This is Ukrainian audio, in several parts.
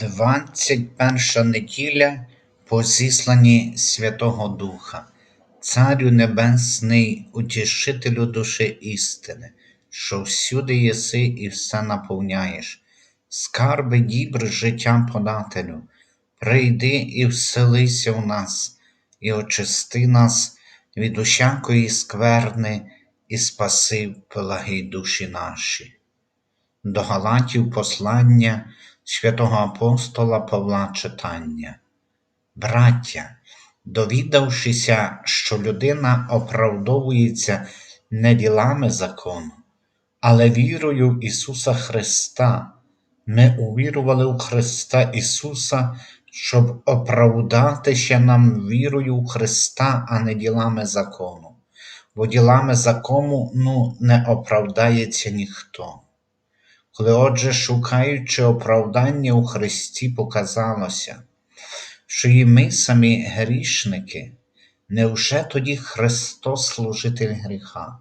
21 неділя по зісланні Святого Духа, Царю Небесний, утішителю душі істини, що всюди єси і все наповняєш, скарби дібр життя подателю, прийди і вселися в нас, і очисти нас від усякої скверни, і спаси пелаги душі наші. До Галатів послання святого апостола Павла читання. Браття, довідавшися, що людина оправдовується не ділами закону, але вірою в Ісуса Христа, ми увірували у Христа Ісуса, щоб оправдатися нам вірою в Христа, а не ділами закону, бо ділами закону ну, не оправдається ніхто. Коли, отже, шукаючи оправдання у Христі, показалося, що і ми самі грішники, невже тоді Христос служитель гріха?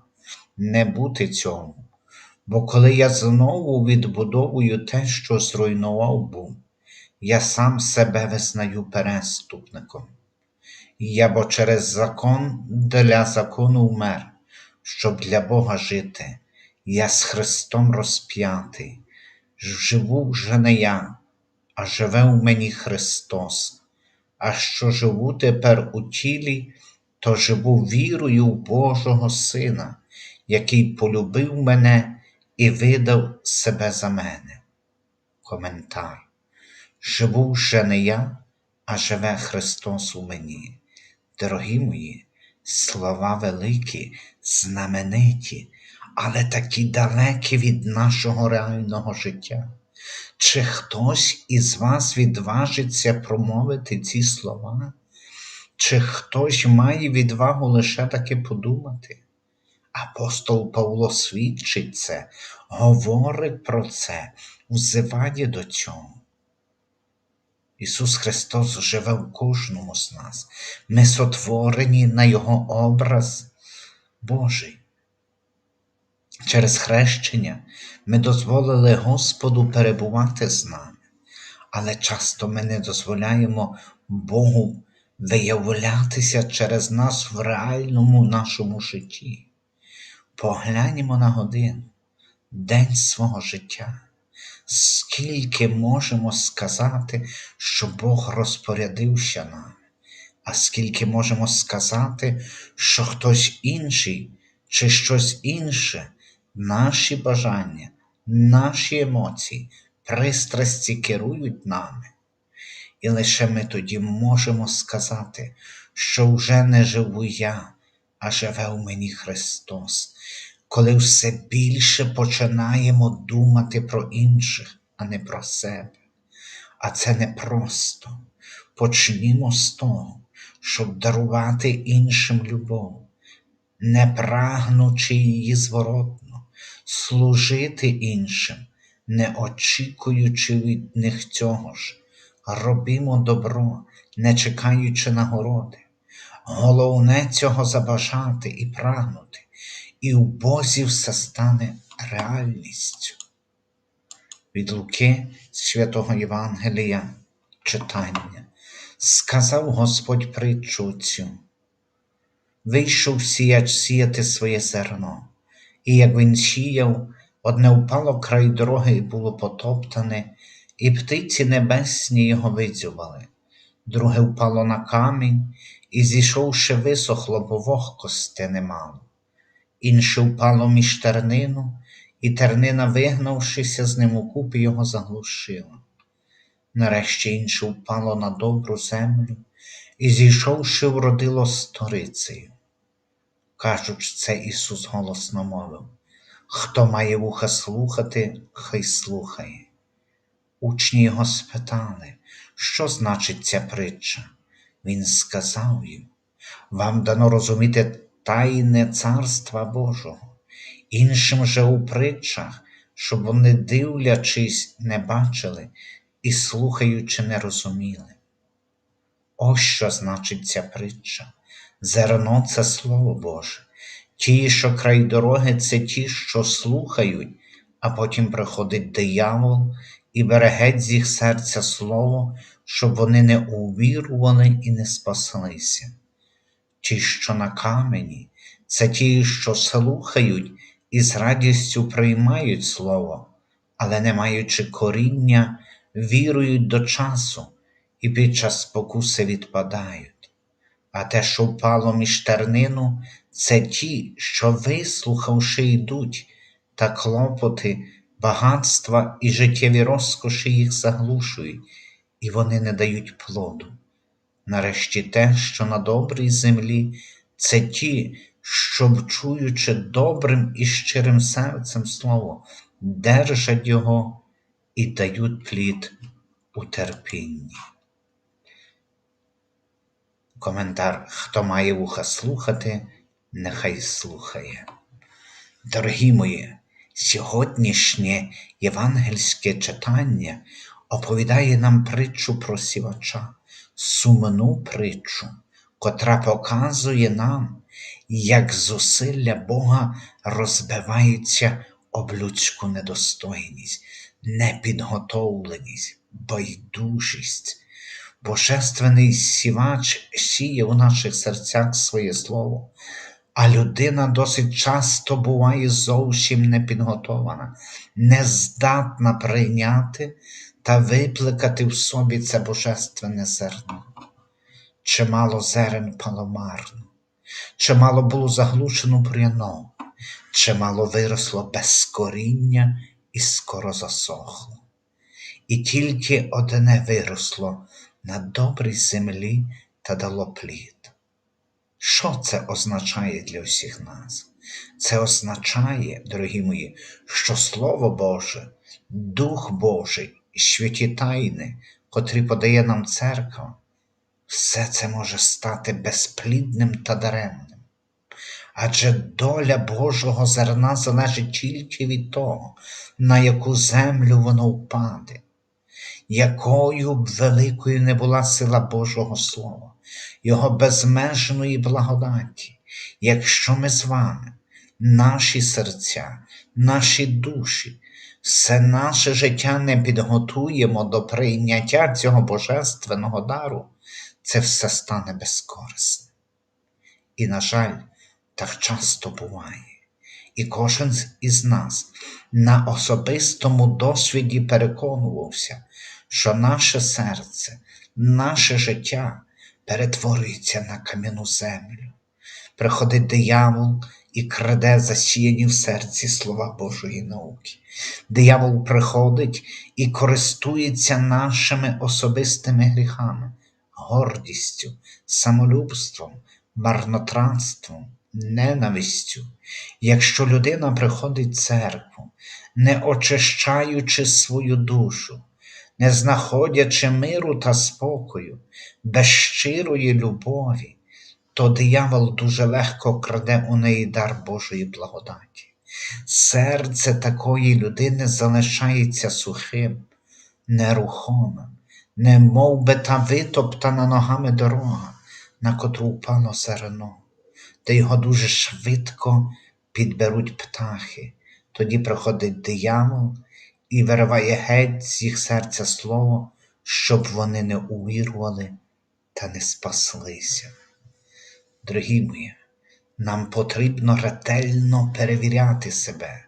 Не бути цьому. Бо коли я знову відбудовую те, що зруйнував був, я сам себе визнаю переступником. Я бо через закон для закону вмер, щоб для Бога жити. Я з Христом розп'ятий, живу вже не я, а живе у мені Христос. А що живу тепер у тілі, то живу вірою в Божого Сина, який полюбив мене і видав себе за мене. Коментар. Живу вже не я, а живе Христос у мені. Дорогі мої, слова великі, знамениті але такі далекі від нашого реального життя. Чи хтось із вас відважиться промовити ці слова? Чи хтось має відвагу лише таки подумати? Апостол Павло свідчить це, говорить про це, взиває до цього. Ісус Христос живе в кожному з нас. Ми сотворені на Його образ Божий. Через хрещення ми дозволили Господу перебувати з нами, але часто ми не дозволяємо Богу виявлятися через нас в реальному нашому житті. Погляньмо на годину, день свого життя, скільки можемо сказати, що Бог розпорядився нами, а скільки можемо сказати, що хтось інший чи щось інше наші бажання, наші емоції, пристрасті керують нами. І лише ми тоді можемо сказати, що вже не живу я, а живе у мені Христос, коли все більше починаємо думати про інших, а не про себе. А це не просто. Почнімо з того, щоб дарувати іншим любов, не прагнучи її зворотно служити іншим, не очікуючи від них цього ж, робімо добро, не чекаючи нагороди. Головне цього забажати і прагнути, і в Бозі все стане реальністю. Від Луки святого Євангелія читання, сказав Господь притчу цю, вийшов сіяч сіяти своє зерно. І як він сіяв, одне впало край дороги і було потоптане, і птиці небесні його видзювали, друге впало на камінь, і, зійшовши, висохло, бо вогкости немало. Інше впало між тернину, і тернина, вигнавшися з ним у купі, його заглушила. Нарешті інше впало на добру землю і, зійшовши, вродило сторицею. Кажучи це, Ісус голосно мовив, хто має вуха слухати, хай слухає. Учні його спитали, що значить ця притча. Він сказав їм, вам дано розуміти тайне Царства Божого, іншим же у притчах, щоб вони, дивлячись, не бачили і слухаючи, не розуміли. Ось що значить ця притча. Зерно це Слово Боже. Ті, що край дороги, це ті, що слухають, а потім приходить диявол і бере геть з їх серця слово, щоб вони не увірували і не спаслися. Ті, що на камені, це ті, що слухають і з радістю приймають слово, але не маючи коріння, вірують до часу і під час спокуси відпадають. А те, що впало між тернину, це ті, що, вислухавши, йдуть, та клопоти, багатства і життєві розкоші їх заглушують, і вони не дають плоду. Нарешті те, що на добрій землі, це ті, що, чуючи добрим і щирим серцем слово, держать його і дають плід у терпінні. Коментар Хто має вуха слухати, нехай слухає. Дорогі мої, сьогоднішнє євангельське читання оповідає нам притчу про сівача, сумну притчу, котра показує нам, як зусилля Бога розбиваються об людську недостойність, непідготовленість, байдужість. Божественний сівач сіє у наших серцях своє слово, а людина досить часто буває зовсім непідготована, нездатна прийняти та випликати в собі це божественне зерно. Чимало зерен пало марно, чимало було заглушено бур'яном, чимало виросло без коріння і скоро засохло. І тільки одне виросло на добрій землі та дало плід. Що це означає для всіх нас? Це означає, дорогі мої, що Слово Боже, Дух Божий, святі тайни, котрі подає нам церква, все це може стати безплідним та даремним. Адже доля Божого зерна залежить тільки від того, на яку землю воно впаде якою б великою не була сила Божого Слова, Його безмежної благодаті, якщо ми з вами, наші серця, наші душі, все наше життя не підготуємо до прийняття цього божественного дару, це все стане безкорисним. І, на жаль, так часто буває. І кожен із нас на особистому досвіді переконувався, що наше серце, наше життя перетворюється на кам'яну землю. Приходить диявол і краде засіяні в серці слова Божої науки. Диявол приходить і користується нашими особистими гріхами, гордістю, самолюбством, марнотратством, ненавистю. Якщо людина приходить в церкву, не очищаючи свою душу, не знаходячи миру та спокою, без щирої любові, то диявол дуже легко краде у неї дар Божої благодаті. Серце такої людини залишається сухим, нерухомим, не мов би та витоптана ногами дорога, на котру впало зерно, де його дуже швидко підберуть птахи. Тоді приходить диявол і вириває геть з їх серця слово, щоб вони не увірували та не спаслися. Дорогі мої, нам потрібно ретельно перевіряти себе,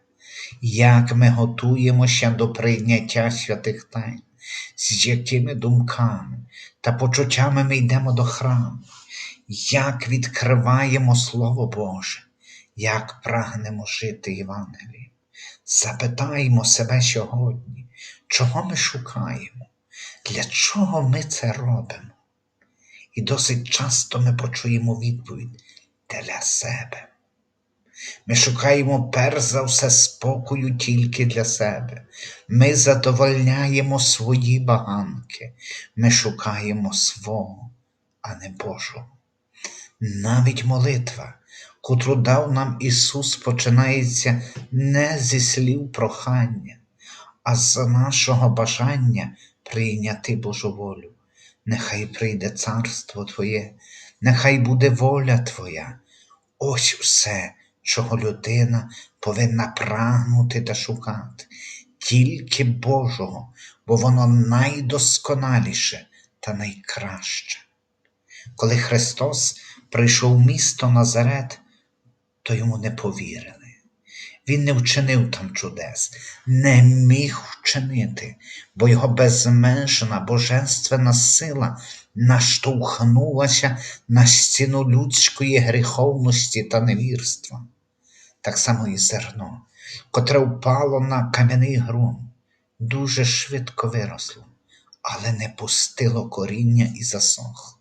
як ми готуємося до прийняття святих тайн, з якими думками та почуттями ми йдемо до храму, як відкриваємо Слово Боже, як прагнемо жити Євангелієм. Запитаємо себе сьогодні, чого ми шукаємо, для чого ми це робимо? І досить часто ми почуємо відповідь для себе. Ми шукаємо перш за все спокою тільки для себе. Ми задовольняємо свої баганки, ми шукаємо свого, а не Божого. Навіть молитва котру дав нам Ісус, починається не зі слів прохання, а з нашого бажання прийняти Божу волю. Нехай прийде царство Твоє, нехай буде воля Твоя. Ось все, чого людина повинна прагнути та шукати, тільки Божого, бо воно найдосконаліше та найкраще. Коли Христос прийшов в місто Назарет, то йому не повірили. Він не вчинив там чудес, не міг вчинити, бо його безмежна божественна сила наштовхнулася на стіну людської гріховності та невірства. Так само і зерно, котре впало на кам'яний ґрунт, дуже швидко виросло, але не пустило коріння і засохло.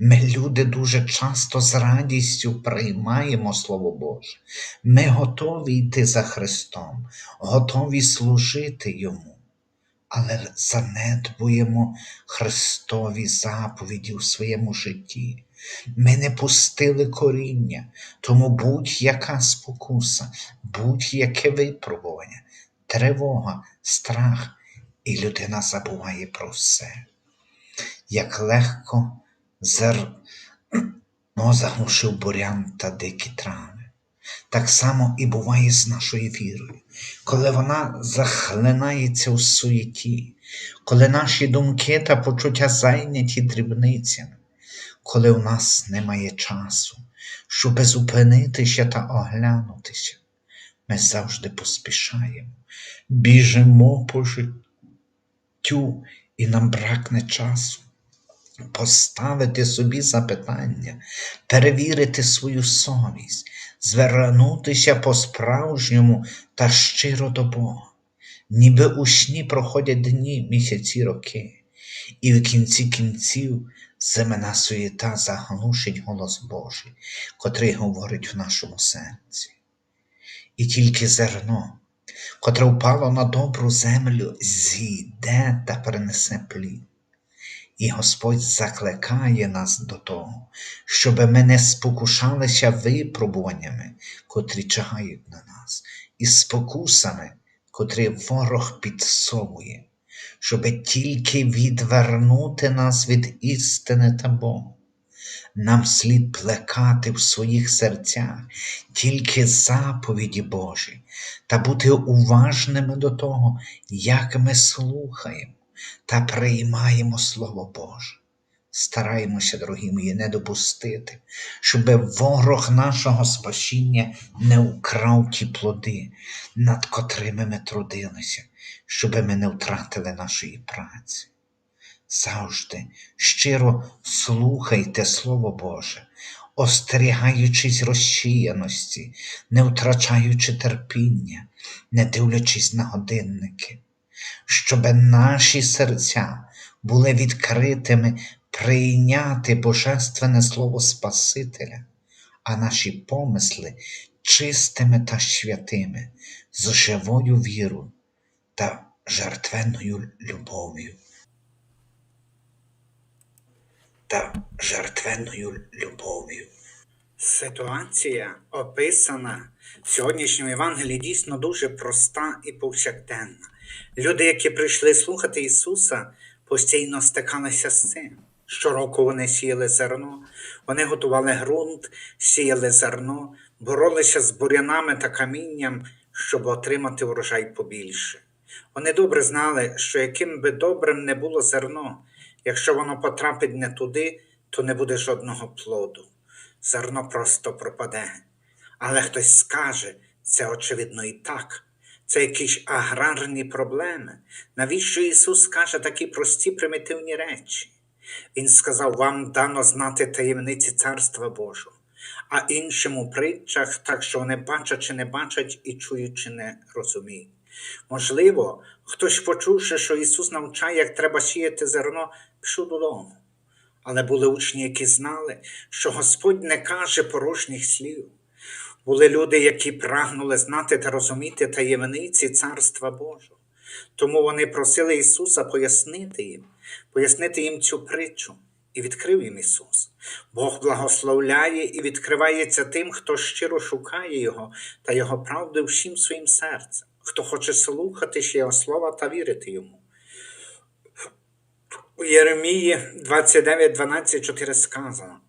Ми, люди, дуже часто з радістю приймаємо Слово Боже. Ми готові йти за Христом, готові служити Йому, але занедбуємо Христові заповіді у своєму житті. Ми не пустили коріння, тому будь-яка спокуса, будь-яке випробування, тривога, страх, і людина забуває про все. Як легко зерно заглушив бурян та дикі трави. Так само і буває з нашою вірою, коли вона захлинається у суєті, коли наші думки та почуття зайняті дрібницями, коли у нас немає часу, щоб зупинитися та оглянутися, ми завжди поспішаємо, біжимо по життю, і нам бракне часу поставити собі запитання, перевірити свою совість, звернутися по-справжньому та щиро до Бога. Ніби у сні проходять дні, місяці, роки, і в кінці кінців земна суєта заглушить голос Божий, котрий говорить в нашому серці. І тільки зерно, котре впало на добру землю, зійде та принесе плід. І Господь закликає нас до того, щоб ми не спокушалися випробуваннями, котрі чагають на нас, і спокусами, котрі ворог підсовує, щоб тільки відвернути нас від істини та Бога. Нам слід плекати в своїх серцях тільки заповіді Божі та бути уважними до того, як ми слухаємо та приймаємо Слово Боже. Стараємося, дорогі мої, не допустити, щоб ворог нашого спасіння не украв ті плоди, над котрими ми трудилися, щоб ми не втратили нашої праці. Завжди щиро слухайте Слово Боже, остерігаючись розчияності, не втрачаючи терпіння, не дивлячись на годинники щоб наші серця були відкритими прийняти Божественне Слово Спасителя, а наші помисли чистими та святими, з живою вірою та жертвенною любов'ю. Та жертвенною любов'ю. Ситуація, описана в сьогоднішньому Євангелії, дійсно дуже проста і повсякденна. Люди, які прийшли слухати Ісуса, постійно стикалися з цим. Щороку вони сіяли зерно, вони готували ґрунт, сіяли зерно, боролися з бурянами та камінням, щоб отримати урожай побільше. Вони добре знали, що яким би добрим не було зерно, якщо воно потрапить не туди, то не буде жодного плоду. Зерно просто пропаде. Але хтось скаже, це очевидно і так. Це якісь аграрні проблеми. Навіщо Ісус каже такі прості примітивні речі? Він сказав, вам дано знати таємниці Царства Божого, а іншим у притчах, так що вони бачать чи не бачать і чують чи не розуміють. Можливо, хтось, почувши, що Ісус навчає, як треба сіяти зерно, пішов додому. Але були учні, які знали, що Господь не каже порожніх слів. Були люди, які прагнули знати та розуміти таємниці Царства Божого. Тому вони просили Ісуса пояснити їм, пояснити їм цю притчу, і відкрив їм Ісус. Бог благословляє і відкривається тим, хто щиро шукає Його та Його правди всім своїм серцем, хто хоче слухати ще Його слова та вірити Йому. У Єремії 29, 12, 4 сказано.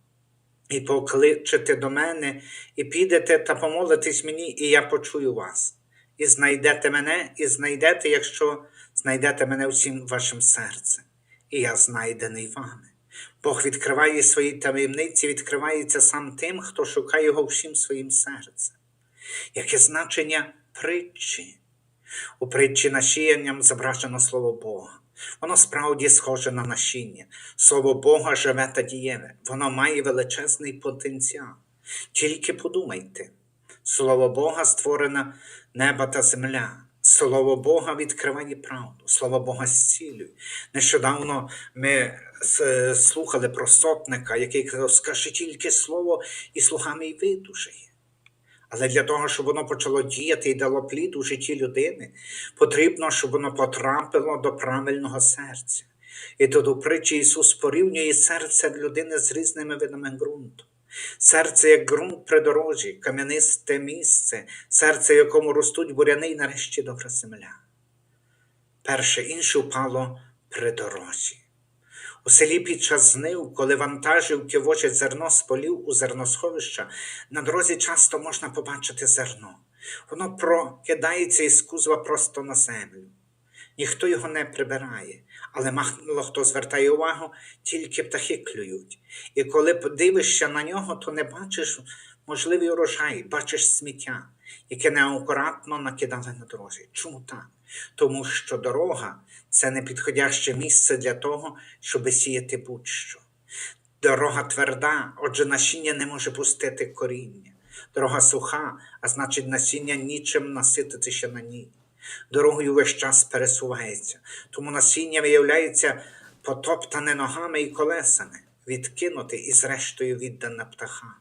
І покличете до мене, і підете та помолитесь мені, і я почую вас. І знайдете мене, і знайдете, якщо знайдете мене всім вашим серцем, і я знайдений вами. Бог відкриває свої таємниці, відкривається сам тим, хто шукає його всім своїм серцем. Яке значення притчі? У притчі насіянням зображено слово Бога. Воно справді схоже на насіння. Слово Бога живе та дієве. Воно має величезний потенціал. Тільки подумайте, слово Бога створено небо та земля. Слово Бога відкриває правду, слово Бога зцілює. Нещодавно ми слухали про сотника, який казав, скажи тільки слово, і слугами й видужає. Але для того, щоб воно почало діяти і дало плід у житті людини, потрібно, щоб воно потрапило до правильного серця. І тут у притчі Ісус порівнює серце людини з різними видами ґрунту. Серце як ґрунт при дорожі, кам'янисте місце, серце, якому ростуть буряни і нарешті добра земля. Перше інше впало при дорозі. У селі під час знив, коли вантажівки возять зерно з полів у зерносховища, на дорозі часто можна побачити зерно. Воно прокидається із кузова просто на землю. Ніхто його не прибирає, але мало хто звертає увагу, тільки птахи клюють. І коли подивишся на нього, то не бачиш можливий урожай, бачиш сміття, яке неакуратно накидали на дорозі. Чому так? Тому що дорога це непідходяще місце для того, щоб сіяти будь-що. Дорога тверда, отже, насіння не може пустити коріння. Дорога суха, а значить насіння нічим насититися на ній. Дорогою весь час пересувається, тому насіння виявляється потоптане ногами і колесами, відкинуте і зрештою віддане птахам.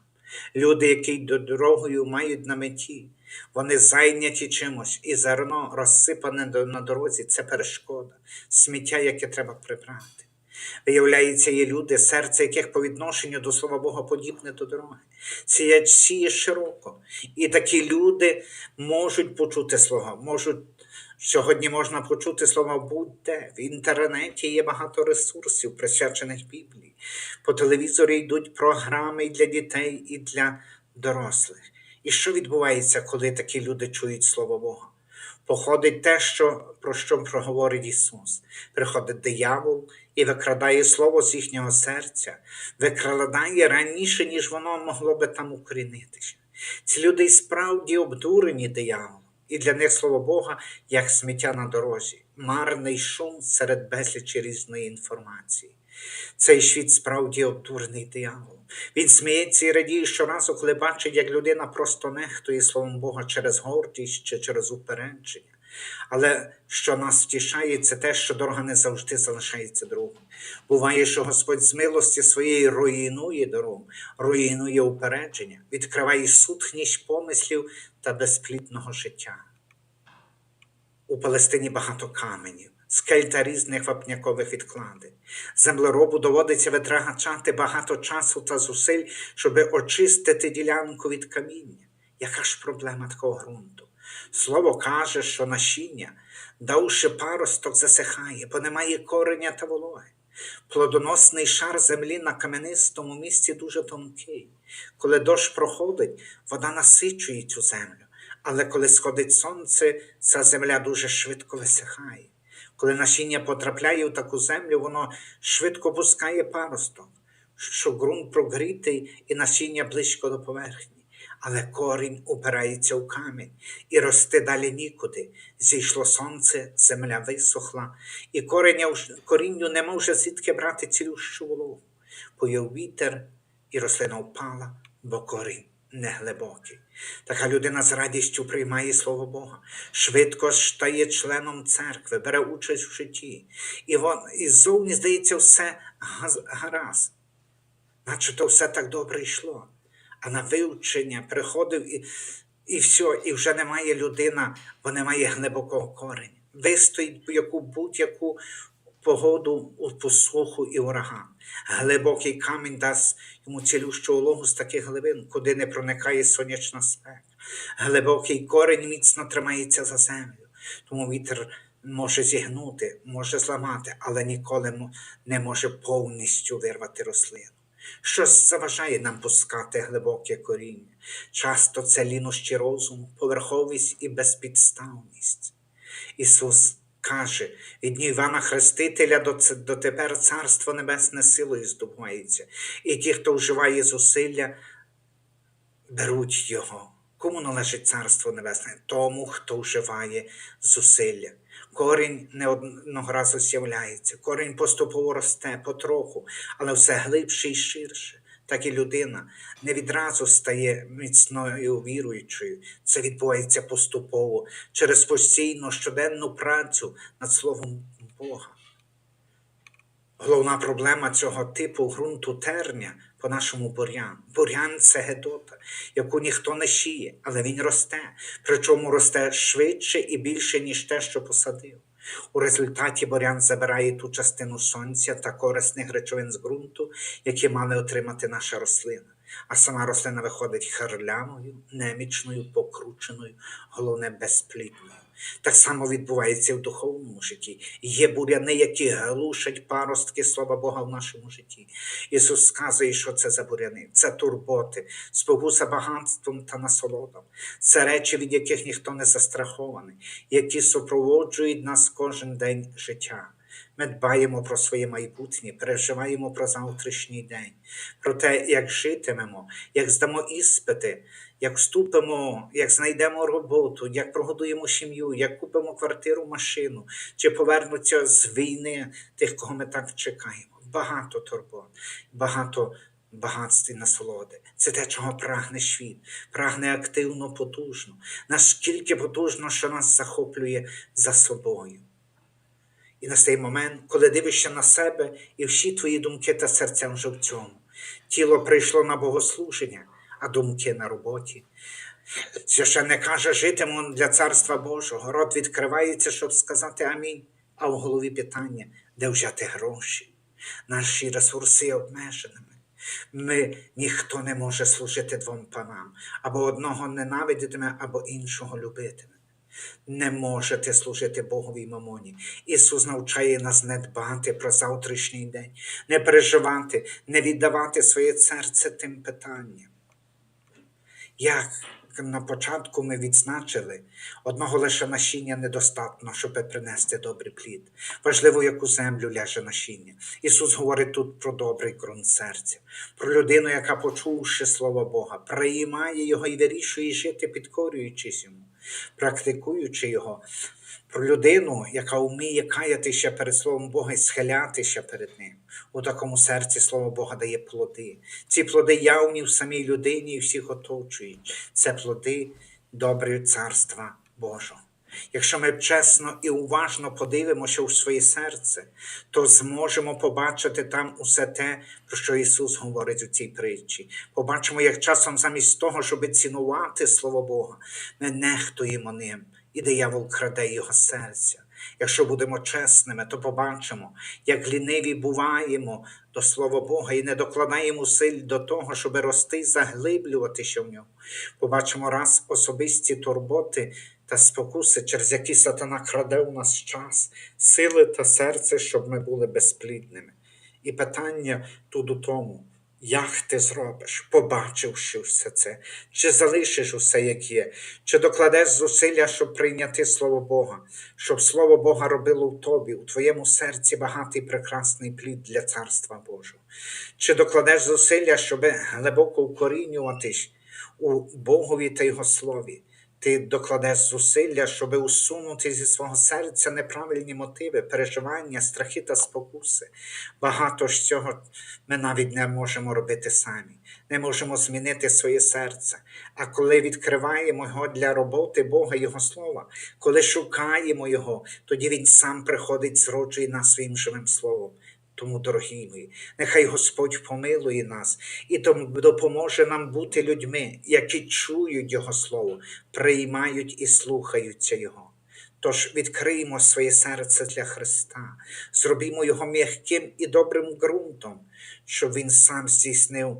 Люди, які дорогою, мають на меті. Вони зайняті чимось, і зерно розсипане на дорозі це перешкода, сміття, яке треба прибрати. Виявляється, є люди, серце яких по відношенню до Слова Бога подібне до дороги. Сіять сіє широко. І такі люди можуть почути слово, можуть. Сьогодні можна почути слова будь-де. В інтернеті є багато ресурсів, присвячених Біблії. По телевізорі йдуть програми і для дітей, і для дорослих. І що відбувається, коли такі люди чують Слово Бога? Походить те, що, про що проговорить Ісус. Приходить диявол і викрадає слово з їхнього серця, викрадає раніше, ніж воно могло би там укорінитися. Ці люди і справді обдурені дияволом, і для них слово Бога як сміття на дорозі, марний шум серед безлічі різної інформації. Цей світ справді обдурений дияволом. Він сміється і радіє щоразу, коли бачить, як людина просто нехтує словом Бога через гордість чи через упередження. Але що нас втішає, це те, що дорога не завжди залишається другом. Буває, що Господь з милості своєї руйнує дорогу, руйнує упередження, відкриває сутність помислів та безплідного життя. У Палестині багато каменів, скель та різних вапнякових відкладень. Землеробу доводиться витрачати багато часу та зусиль, щоб очистити ділянку від каміння. Яка ж проблема такого ґрунту? Слово каже, що насіння, давши паросток, засихає, бо немає кореня та вологи. Плодоносний шар землі на кам'янистому місці дуже тонкий. Коли дощ проходить, вода насичує цю землю. Але коли сходить сонце, ця земля дуже швидко висихає. Коли насіння потрапляє в таку землю, воно швидко пускає паросток, що ґрунт прогрітий і насіння близько до поверхні. Але корінь упирається у камінь і рости далі нікуди. Зійшло сонце, земля висохла, і кореня, корінню нема вже звідки брати цілющу вологу. Появ вітер, і рослина впала, бо корінь не глибокий. Така людина з радістю приймає слово Бога, швидко стає членом церкви, бере участь в житті. І, вон, і ззовні здається все гаразд наче то все так добре йшло. А на вивчення приходив і, і все, і вже немає людина, бо немає глибокого кореня. Вистоїть яку будь-яку погоду у посуху і ураган. Глибокий камінь дасть йому цілющу вологу з таких глибин, куди не проникає сонячна спека. Глибокий корінь міцно тримається за землю, тому вітер може зігнути, може зламати, але ніколи не може повністю вирвати рослину. Щось заважає нам пускати глибоке коріння. Часто це лінощі розуму, поверховість і безпідставність. Ісус каже, від днів Івана Хрестителя дотепер Царство Небесне силою здобувається, і ті, хто вживає зусилля, беруть його. Кому належить Царство Небесне? Тому, хто вживає зусилля. Корінь не одного разу з'являється, корінь поступово росте потроху, але все глибше і ширше. Так і людина не відразу стає міцною віруючою. Це відбувається поступово через постійну щоденну працю над Словом Бога. Головна проблема цього типу ґрунту терня по-нашому бур'ян. Бур'ян це гедота, яку ніхто не шиє, але він росте, причому росте швидше і більше, ніж те, що посадив. У результаті борян забирає ту частину сонця та корисних речовин з ґрунту, які мали отримати наша рослина. А сама рослина виходить харляною, немічною, покрученою, головне безплідною. Так само відбувається в духовному житті. Є буряни, які глушать паростки слова Бога в нашому житті. Ісус сказує, що це за буряни, це турботи, спокуса багатством та насолодом. Це речі, від яких ніхто не застрахований, які супроводжують нас кожен день життя. Ми дбаємо про своє майбутнє, переживаємо про завтрашній день, про те, як житимемо, як здамо іспити, як вступимо, як знайдемо роботу, як прогодуємо сім'ю, як купимо квартиру, машину, чи повернуться з війни тих, кого ми так чекаємо. Багато турбот, багато багатств і насолоди. Це те, чого прагне світ, прагне активно, потужно, наскільки потужно, що нас захоплює за собою. І настає момент, коли дивишся на себе, і всі твої думки та серця вже в цьому. Тіло прийшло на богослуження, а думки на роботі. Священник каже, житиму для Царства Божого. Рот відкривається, щоб сказати амінь. А в голові питання, де взяти гроші. Наші ресурси є обмеженими. Ми ніхто не може служити двом панам, або одного ненавидітиме, або іншого любитиме. Не можете служити Богові мамоні. Ісус навчає нас не дбати про завтрашній день, не переживати, не віддавати своє серце тим питанням. Як на початку ми відзначили, одного лише насіння недостатньо, щоб принести добрий плід. Важливо, яку землю ляже насіння. Ісус говорить тут про добрий ґрунт серця, про людину, яка, почувши слово Бога, приймає його і вирішує жити, підкорюючись йому, практикуючи його. Про людину, яка вміє каятися перед Словом Бога і схилятися перед Ним. У такому серці Слово Бога дає плоди. Ці плоди явні в самій людині і всіх оточують. Це плоди добрі царства Божого. Якщо ми чесно і уважно подивимося у своє серце, то зможемо побачити там усе те, про що Ісус говорить у цій притчі. Побачимо, як часом замість того, щоб цінувати Слово Бога, ми нехтуємо ним, і диявол краде його серця. Якщо будемо чесними, то побачимо, як ліниві буваємо до Слова Бога і не докладаємо силь до того, щоб рости заглиблюватися в ньому. Побачимо раз особисті турботи та спокуси, через які сатана краде у нас час, сили та серце, щоб ми були безплідними. І питання тут у тому, як ти зробиш, побачивши все це, чи залишиш усе, як є, чи докладеш зусилля, щоб прийняти Слово Бога, щоб Слово Бога робило в тобі, у твоєму серці багатий прекрасний плід для Царства Божого, чи докладеш зусилля, щоб глибоко укорінюватись у Богові та Його Слові. Ти докладеш зусилля, щоб усунути зі свого серця неправильні мотиви, переживання, страхи та спокуси. Багато ж цього ми навіть не можемо робити самі, не можемо змінити своє серце. А коли відкриваємо його для роботи Бога, Його Слова, коли шукаємо Його, тоді Він сам приходить, зроджує нас своїм живим словом. Тому, дорогі мої, нехай Господь помилує нас і допоможе нам бути людьми, які чують Його Слово, приймають і слухаються Його. Тож відкриємо своє серце для Христа, зробімо його м'яким і добрим ґрунтом, щоб Він сам здійснив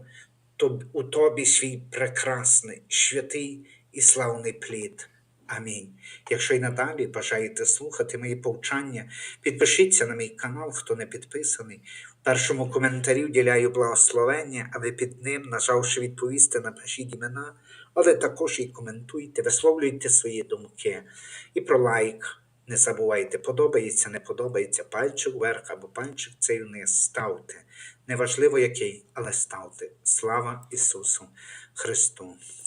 у тобі свій прекрасний, святий і славний плід. Амінь. Якщо й надалі бажаєте слухати мої повчання, підпишіться на мій канал, хто не підписаний. В першому коментарі вділяю благословення, а ви під ним, нажавши відповісти, напишіть імена, але також і коментуйте, висловлюйте свої думки. І про лайк Не забувайте, подобається, не подобається, пальчик вверх або пальчик цей вниз. Ставте. Неважливо який, але ставте. Слава Ісусу Христу!